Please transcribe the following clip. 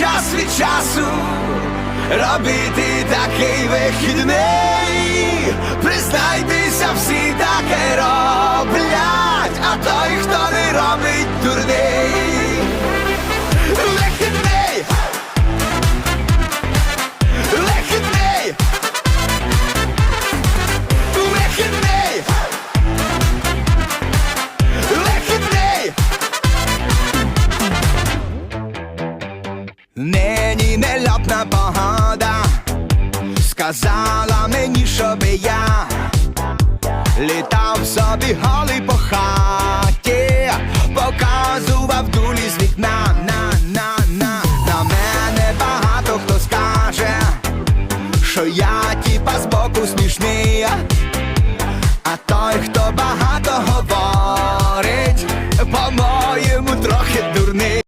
час від часу робити такий вихідний. Признайтеся, всі таке роблять, а той, хто не робить дурний. Нині нельотна погода, сказала мені, щоби я літав собі голий по хаті, показував дулі з вікна, на на на на мене багато хто скаже, що я тіпа збоку смішний.